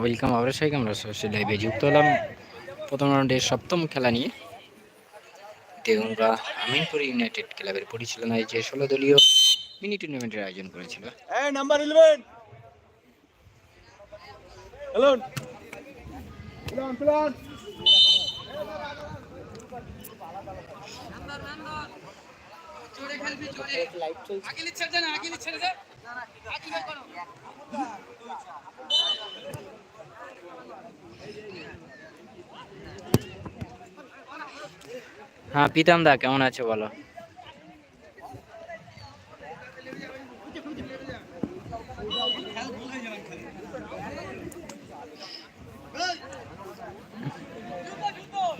Welcome আবার সাইকে আমরা সরাসরি লাইভে যুক্ত হলাম। প্রথম রাউন্ডের সপ্তম খেলা নিয়ে। দেগুঙ্গা আমিনপুর ইউনাইটেড ক্লাবের পরিচালনায় যে ষোলো দলীয় মিনি টুর্নামেন্টের আয়োজন করেছিল। এই number eleven hello plan plan হ্যাঁ প্রীতম দা, কেমন আছে বলো?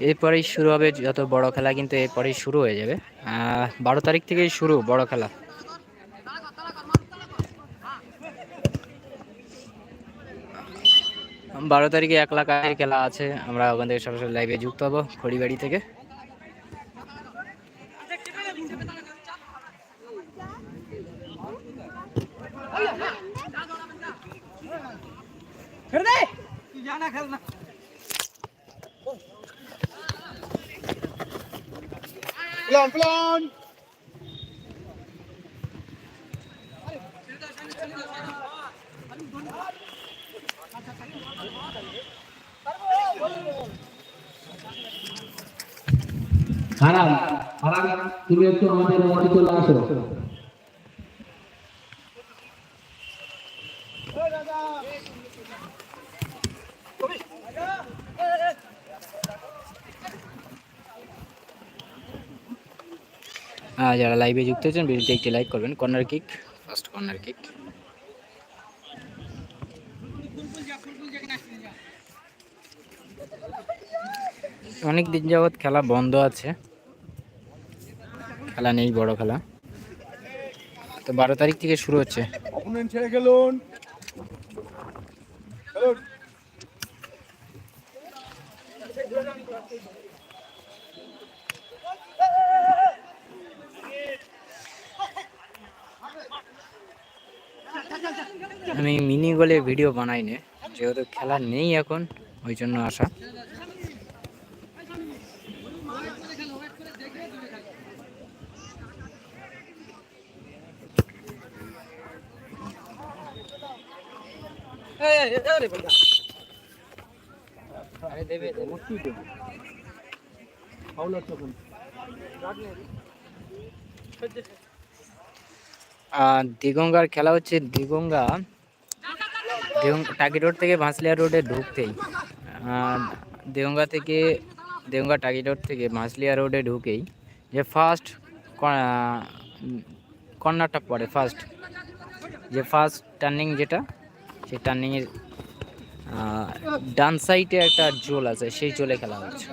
এরপরেই শুরু হবে যত বড় খেলা, কিন্তু এরপরেই শুরু হয়ে যাবে। বারো তারিখ থেকেই শুরু, বড় খেলা। বারো তারিখে এক লাখ খেলা আছে। আমরা ওখান থেকে সরাসরি লাইভে যুক্ত হব খড়িবাড়ি থেকে। Plan plan! তুমি একটু আমাদের আসো। আহ, যারা লাইভে যুক্ত হয়েছেন ভিডিওটি একটি লাইক করবেন। Corner kick first corner kick অনেক দিন যাবৎ খেলা বন্ধ আছে। খেলা নেই বড় খেলা। তো বারো তারিখ থেকে শুরু হচ্ছে। ছেড়ে আমি মিনি গোলে ভিডিও বানাই নে যেহেতু খেলা নেই এখন ওই জন্য আসা দিগঙ্গার খেলা হচ্ছে দিগঙ্গা। টাকি রোড থেকে ভাঁসলিয়া রোডে ঢুকতেই। আহ, দেগঙ্গা থেকে দেগঙ্গা টাকি রোড থেকে ভাঁসলিয়া রোডে ঢুকেই। যে ফার্স্ট কর্নারটা পড়ে ফার্স্ট যে ফার্স্ট টার্নিং যেটা সেই টার্নিংয়ের ডান সাইডে একটা জোল আছে সেই জোলে খেলা হচ্ছে।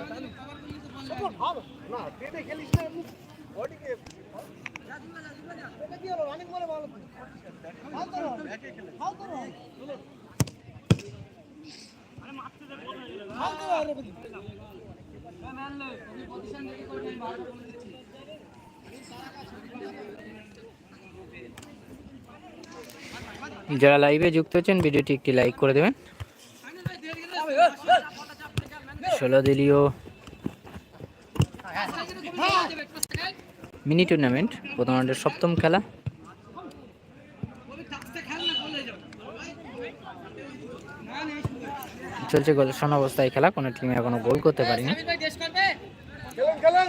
না যারা লাইভে যুক্ত হচ্ছেন ভিডিওটি একটি লাইক করে দেবেন। ষোলো দলীয় মিনি টুর্নামেন্ট প্রথম রাউন্ডের সপ্তম খেলা। চলছে গোল শোন অবস্থায় খেলা, কোনো টিমে এখনও গোল করতে পারেনি খেলুন খেলুন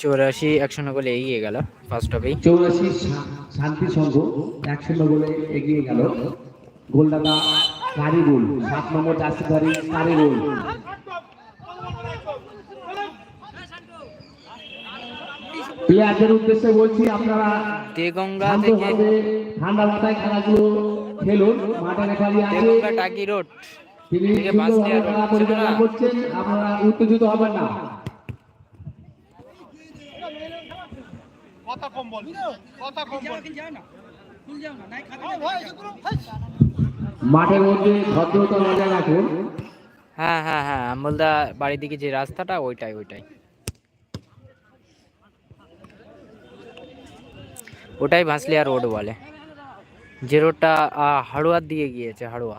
চৌরাশি একশো গোলে এগিয়ে গেল ফার্স্ট হবেই চৌরাশি শান্তি সংঘ একশো গোলে এগিয়ে গেল। গোলদাদা কারি গোল। সাত নম্বর জার্সিধারী কারিগুল প্লেয়ারদের উদ্দেশ্যে বলছি আপনারা দেগঙ্গা থেকে ঠান্ডা মাথায় খেলাগুলো খেলুন। মাঠে খালি আছে দেগঙ্গা টাকি রোড। তিনি থেকে বাঁশলিয়া সুন্দরভাবে রোড খেলা পরিচালনা করছেন আপনারা উত্তেজিত হবেন না। কথা কম বল কথা কম বল। মাঠের মধ্যে ভদ্রতা বজায় রাখুন। হ্যাঁ হ্যাঁ হ্যাঁ আমলদা বাড়ির দিকে যে রাস্তাটা ওইটাই ওইটাই। ওটাই ভাসলিয়া রোড বলে। যে রোডটা আহ, হাড়ুয়ার দিকে গিয়েছে হাড়ুয়া।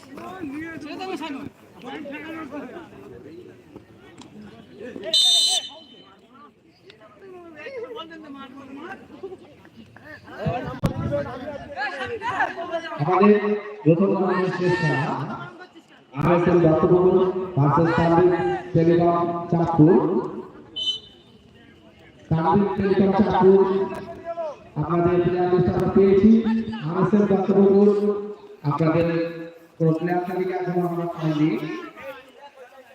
আমাদের প্রথম শেষ খেলা। আরএসএল দত্তপুকুর ভার্সেস আপনাদের প্লেয়ার লিস্ট আমরা পেয়েছি আরএসএল আপনাদের কোনো প্লেয়ার তালিকা এখন আমরা পাইনি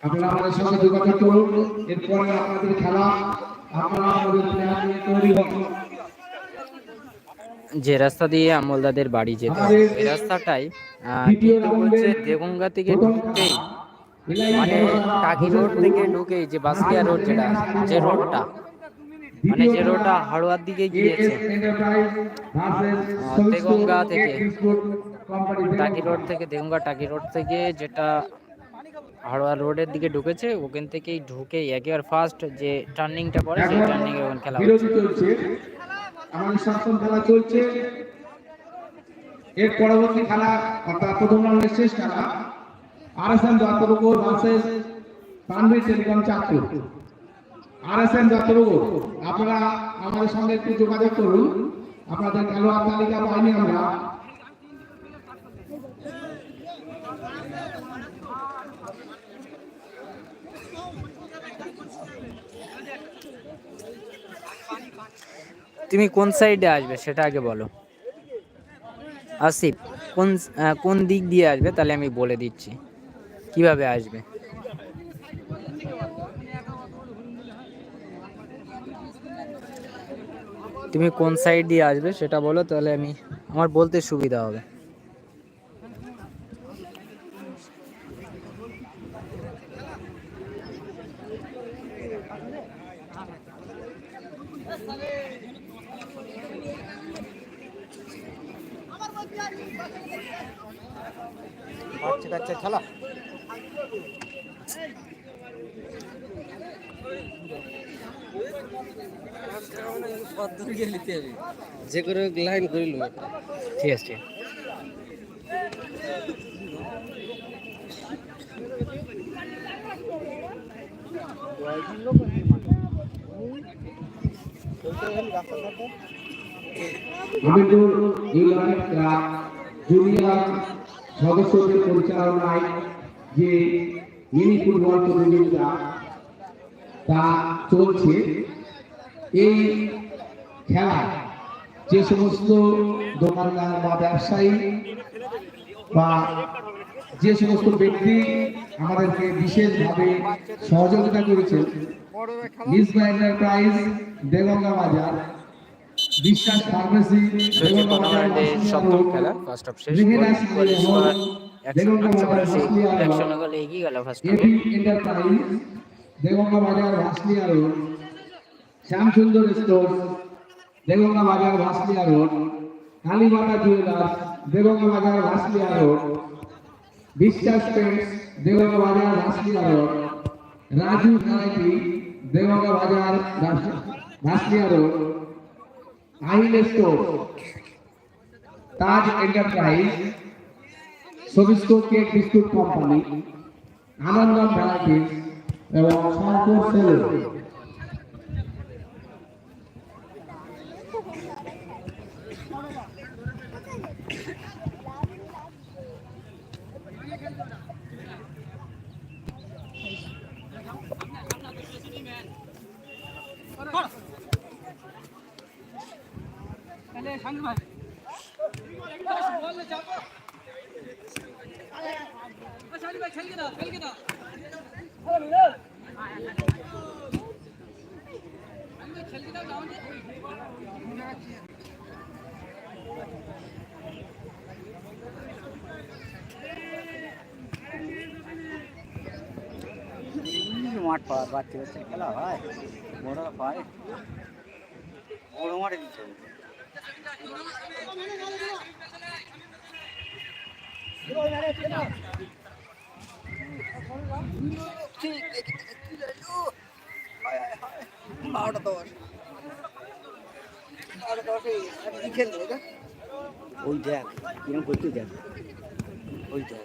আপনারা আমাদের সঙ্গে যোগাযোগ করুন। এরপরে আপনাদের খেলা আপনারা আমাদের প্লেয়ার নিয়ে তৈরি হন যে রাস্তা দিয়ে আমলদাদের বাড়ি যেতে এই রাস্তাটাই বলছে দেগঙ্গা থেকে ঢুকতেই মানে টাকি রোড থেকে ঢুকেই যে বাসলিয়া রোড যেটা যে রোডটা মানে যে রোডটা হাড়ুয়ার দিকে গিয়েছে দেগঙ্গা থেকে। টাকি রোড থেকে দেগঙ্গা টাকি রোড থেকে যেটা হাড়োয়া রোডের দিকে ঢুকেছে ওখান থেকেই ঢুকে একেবারে ফার্স্ট যে টার্নিংটা পড়ে সেই টার্নিং এ ওখানে খেলা হচ্ছে। চলছে আমাদের সপ্তম খেলা চলছে। এর পরবর্তী খেলা অর্থাৎ প্রথম রাউন্ডের শেষ খেলা R S M versus Tanvir telecom Chandpur. R S M আপনারা আমাদের সঙ্গে একটু যোগাযোগ করুন। আপনাদের খেলোয়াড় তালিকা পাইনি আমরা। তুমি কোন সাইডে আসবে সেটা আগে বলো। আসিফ, কোন কোন দিক দিয়ে আসবে তাহলে আমি বলে দিচ্ছি। কীভাবে আসবে? তুমি কোন সাইড দিয়ে আসবে সেটা বলো তাহলে আমি, আমার বলতে সুবিধা হবে। বাচ্চা কাচ্চা খেলা। যে করে লাইন করিল ঠিক আছে। ঠিক আমিনুর ইউনাইটেড ক্লাব, জুনিয়র সদস্যদের পরিচালনায় যে মিনি ফুটবল প্রতিযোগিতা তা চলছে, এই খেলা যে সমস্ত দোকানদার বা ব্যবসায়ী বা যে সমস্ত ব্যক্তি আমাদেরকে বিশেষভাবে সহযোগিতা করেছেন মিসবা এন্টারপ্রাইজ দেগঙ্গা বাজার সপ্তম খেলা ফার্স্ট অফ শেষ গোল স্কোর একশো একশো গোলে এগিয়ে গেল ফার্স্ট এপি দেগঙ্গা বাজার ভাসলিয়া রোড শ্যামসুন্দর স্টোর দেগঙ্গা বাজার ভাসলিয়া রোড কালীমাতা জুয়েলার্স দেগঙ্গা বাজার ভাসলিয়া রোড বিশ্বাস পেন্টস দেগঙ্গা বাজার ভাসলিয়া রোড রাজু ভ্যারাইটি দেগঙ্গা বাজার Bhasliya road Ahil store. Taj enterprise Sobisco cake biscuit company Anandam varieties এবং শঙ্কর সেলুন। মাঠ পাওয়ার বাচ্চা বাচ্চা খেলা হয় বড় পায় বড় মাঠে দিতে হবে বারোটা দশ বারোটা দশে খেলবে এটা ওই দেখ কিরম করতে দেখ। ওই দেখ।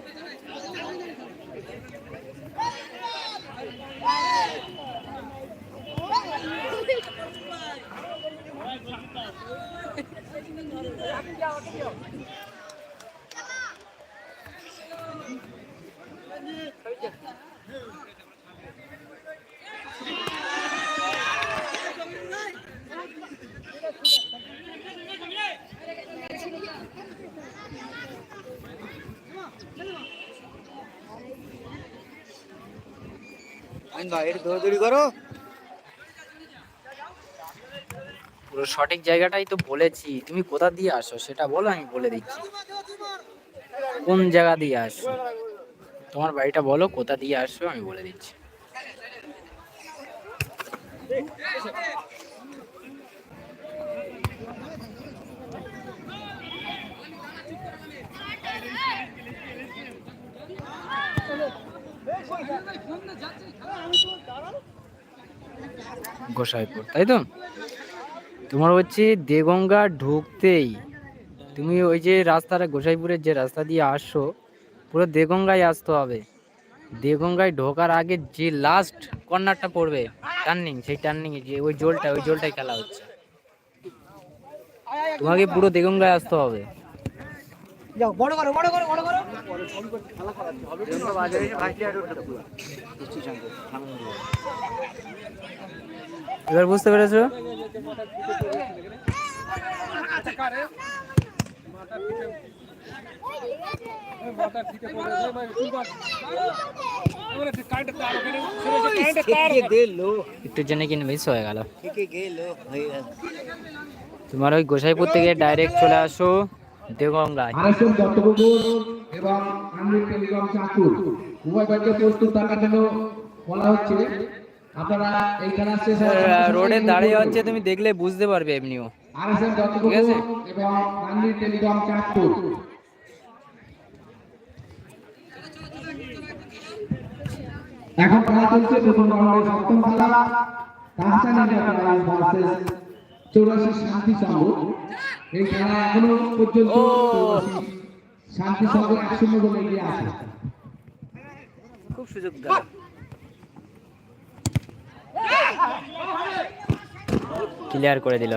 দৌড়াদৌড়ি করো পুরো সঠিক জায়গাটাই তো বলেছি তুমি কোথা দিয়ে আসো সেটা বলো আমি বলে দিচ্ছি কোন জায়গা দিয়ে আসো তোমার বাড়িটা বলো কোথা দিয়ে আসো আমি বলে দিচ্ছি গোসাইপুর, তাই তো? তোমার হচ্ছে দেগঙ্গা ঢুকতেই তুমি ওই যে রাস্তাটা, গোসাইপুরের যে রাস্তা দিয়ে আসছো, পুরো দেগঙ্গায় আসতে হবে। দেগঙ্গায় ঢোকার আগে যে লাস্ট কর্নারটা পড়বে টার্নিং সেই টার্নিং যে ওই জলটা, ওই জলটাই খেলা হচ্ছে। তোমাকে পুরো দেগঙ্গায় আসতে হবে। যাও বড় করো বড় করো বড় করো। এবার বুঝতে পেরেছ? একটু জেনে কিনে মিস হয়ে গেল। হয়ে গেল। তোমার ওই গোসাইপুর থেকে ডাইরেক্ট চলে আসো। দেগঙ্গায় আরএসএম দত্তপুকুর এবং আনলিমিটেড টেলিকম চাঁদপুর উভয় দলকে প্রস্তুত থাকার জন্য বলা হচ্ছে আপনারা এই খেলা শেষে রোডে দাঁড়িয়ে হচ্ছে তুমি দেখলে বুঝতে পারবে এমনিও। দত্তপুকুর। এবং চাঁদপুর এখন খেলা চলছে প্রথম রাউন্ডের সপ্তম খেলা। তাহসান ভার্সেস চৌরাশি শান্তি সংঘ এই খেলা এখনও পর্যন্ত ও। চৌরাশি শান্তি সংঘ এক শূন্য গোলে এগিয়ে আছে। খুব সুযোগ ক্লিয়ার করে দিল।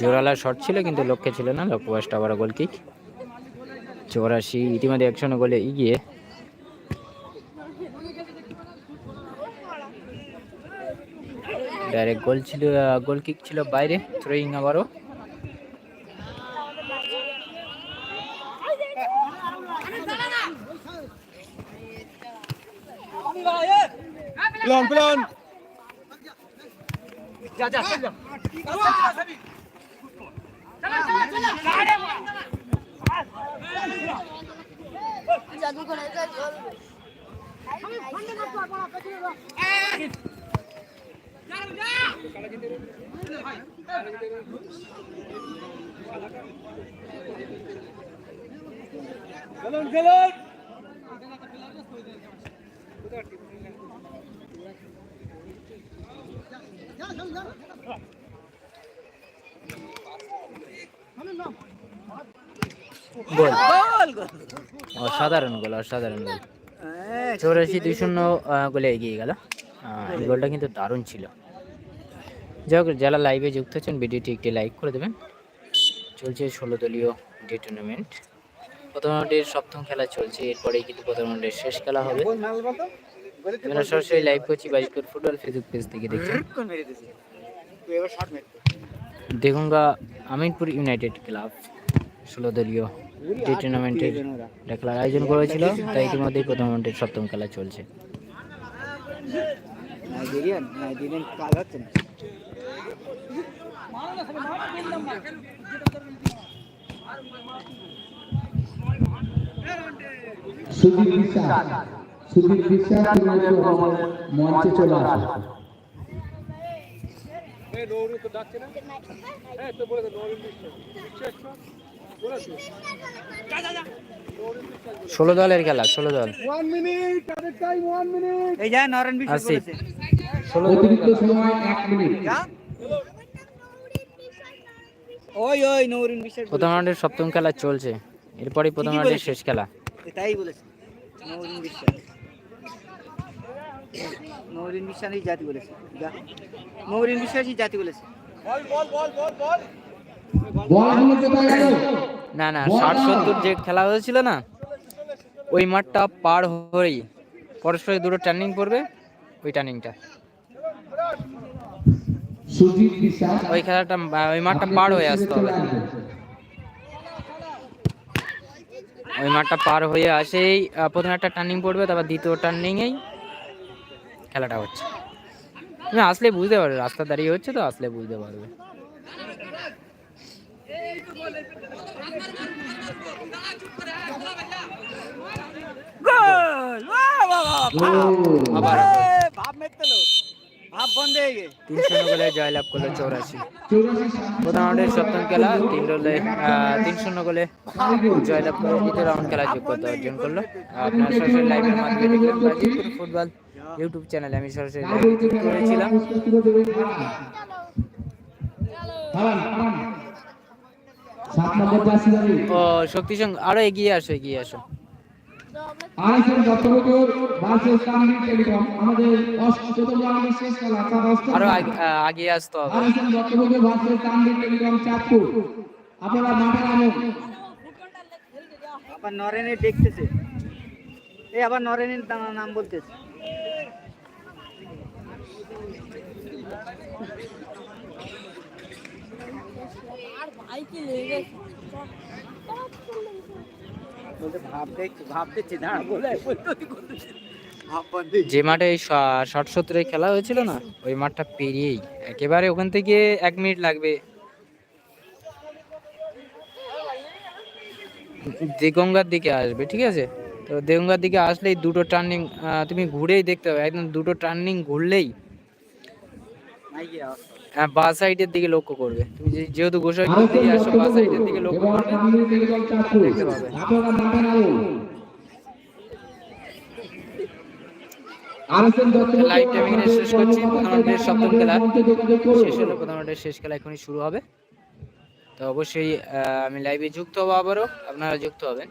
জোরালা শট ছিল কিন্তু লক্ষ্যে ছিল না। লক্ষ্য বাসটা আবার গোল কিক চৌরাশি ইতিমধ্যে একশো গোলে এগিয়ে। ডাইরেক্ট গোল ছিল গোল কিক ছিল বাইরে থ্রোয়িং আবারও। প্লান প্লান যা যা। যা চলুন চলুন গোল। অসাধারণ গোল অসাধারণ গোল। চৌরাশি দুই শূন্য গোলে এগিয়ে গেল। এই গোলটা কিন্তু দারুণ ছিল। যাই হোক যারা লাইভে যুক্ত হচ্ছেন ভিডিওটি একটি লাইক করে দেবেন। চলছে ষোলো দলীয় ডে টুর্নামেন্ট প্রথম রাউন্ডের সপ্তম খেলা চলছে এরপরেই কিন্তু প্রথম রাউন্ডের শেষ খেলা হবে। আমরা সরাসরি লাইভ করছি বাইশপুর ফুটবল ফেসবুক পেজ থেকে দেখছেন। মেরে আমিনপুর ইউনাইটেড ক্লাব ষোলো দলীয় ডে টুর্নামেন্টের একটা খেলার আয়োজন করেছিল তাই ইতিমধ্যেই প্রথম রাউন্ডের সপ্তম খেলা চলছে নাইজেরিয়ান নাইজেরিয়ান কাজ হচ্ছে না আসো ষোলো দলের খেলা ষোলো দল। এই যা নরেন বিশ্বাস বলেছে। ষোলো দলের অতিরিক্ত খেলা সময় এক মিনিট ওই ওই নৌরিন বিশ্বাস প্রথম রাউন্ডের সপ্তম খেলা চলছে। এরপরেই প্রথম রাউন্ডের শেষ খেলা। তাই বলেছে। নৌরিন বিশ্বাস নৌরিন বিশ্বাসই জাতি বলেছে। যা নৌরিন বিশ্বাসই জাতি বলেছে। না না ষাট সত্তর যে খেলা হয়েছিল না ওই মাঠটা পার হয়েই পরস্পরের দুটো টার্নিং পড়বে ওই টার্নিংটা ওই খেলাটা ওই মাঠটা পার হয়ে আসতে হবে। ওই মাঠটা পার হয়ে আসেই প্রথমে একটা টার্নিং পড়বে তারপর দ্বিতীয় টার্নিংয়েই খেলাটা হচ্ছে। তুমি আসলে বুঝতে পারবে রাস্তা দাঁড়িয়ে হচ্ছে তো আসলে বুঝতে পারবে। গোল। জয়লাভ করল চৌরাশি। প্রথম রাউন্ডের সপ্তম খেলা তিন গোলে তিন শূন্য গোলে জয়লাভ করে দ্বিতীয় রাউন্ড খেলা যোগ্যতা অর্জন করল। আপনার মাধ্যমে ফুটবল ইউটিউব চ্যানেলে আমি সরাসরি করেছিলাম। সাত নম্বর জার্সি ধরে ও শক্তি সঙ্গ আরও এগিয়ে আসো এগিয়ে আসো। আরও আগ- আসতে হবে। আপনারা মাঠে নামুন। আবার নরেনের দেখতেছে। এই আবার নরেনের নাম বলতেছে। যে মাঠে এই ষাট সত্তরের খেলা হয়েছিল না ওই মাঠটা পেরিয়েই। একেবারে ওখান থেকে এক মিনিট লাগবে। দেগঙ্গার দিকে আসবে ঠিক আছে? তো দেগঙ্গার দিকে আসলেই দুটো টার্নিং তুমি ঘুরেই দেখতে পাবে একদম দুটো টার্নিং ঘুরলেই মাইকে আওয়াজ আহ, বাঁ সাইডের দিকে লক্ষ্য করবে। তুমি যেহেতু গোসাই দিকে আসো বাঁ সাইডের দিকে লক্ষ্য করবে দেখতে পাবে। লাইভ টাইমিং শেষ করছি প্রথম রাউন্ডের সপ্তম খেলা। শেষ হলো প্রথম রাউন্ডের শেষ খেলা এখনই শুরু হবে। তো অবশ্যই আমি লাইভে যুক্ত হব আবারও আপনারা যুক্ত হবেন।